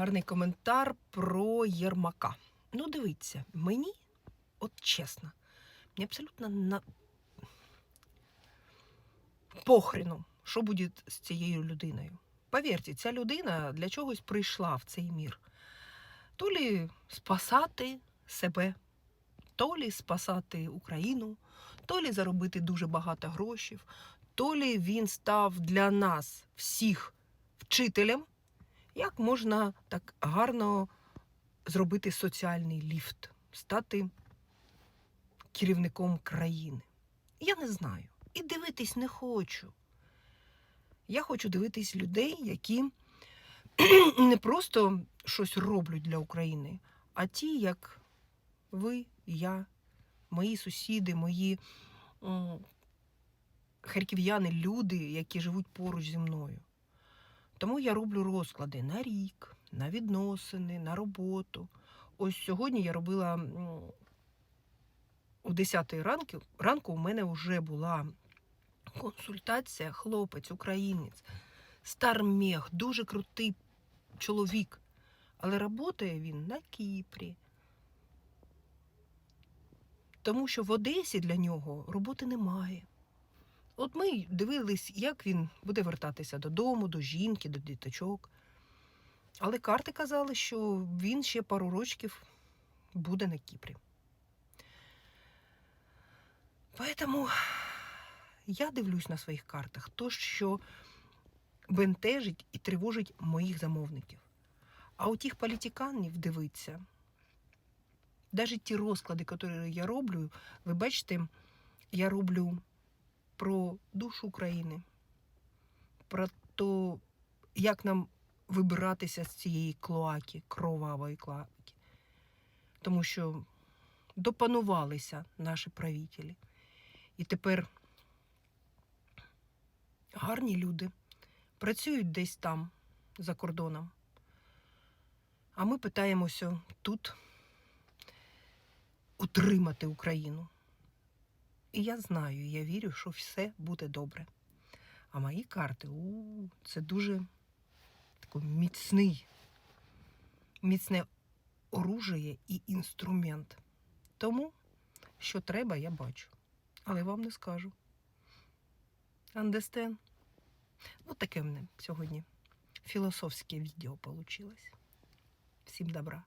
гарний коментар про Єрмака. Ну, дивіться, мені, от чесно, мені абсолютно на похрену, що буде з цією людиною. Повірте, ця людина для чогось прийшла в цей мір. То лі спасати себе, то лі спасати Україну, то лі заробити дуже багато грошей, то лі він став для нас всіх вчителем, як можна так гарно зробити соціальний ліфт, стати керівником країни. Я не знаю. І дивитись не хочу. Я хочу дивитись людей, які не просто щось роблять для України, а ті, як ви, я, мої сусіди, мої харків'яни, люди, які живуть поруч зі мною. Тому я роблю розклади на рік, на відносини, на роботу. Ось сьогодні я робила о 10 ранку, ранку у мене вже була консультація, хлопець, українець, стармех, дуже крутий чоловік. Але працює він на Кіпрі. Тому що в Одесі для нього роботи немає. От ми дивились, як він буде вертатися додому, до жінки, до діточок. Але карти казали, що він ще пару рочків буде на Кіпрі. Поэтому я дивлюсь на своїх картах то, що бентежить і тривожить моїх замовників. А у тих політиканів дивиться, навіть ті розклади, які я роблю, ви бачите, я роблю про душу України, про те, як нам вибиратися з цієї клоаки, кровавої клоаки. Тому що допанувалися наші правителі. І тепер гарні люди працюють десь там, за кордоном. А ми питаємося тут утримати Україну. І я знаю, я вірю, що все буде добре. А мої карти у це дуже такий міцний, міцне оружие і інструмент. Тому, що треба, я бачу. Але вам не скажу. Understand? Ну, таке в мене сьогодні філософське відео вийшло. Всім добра.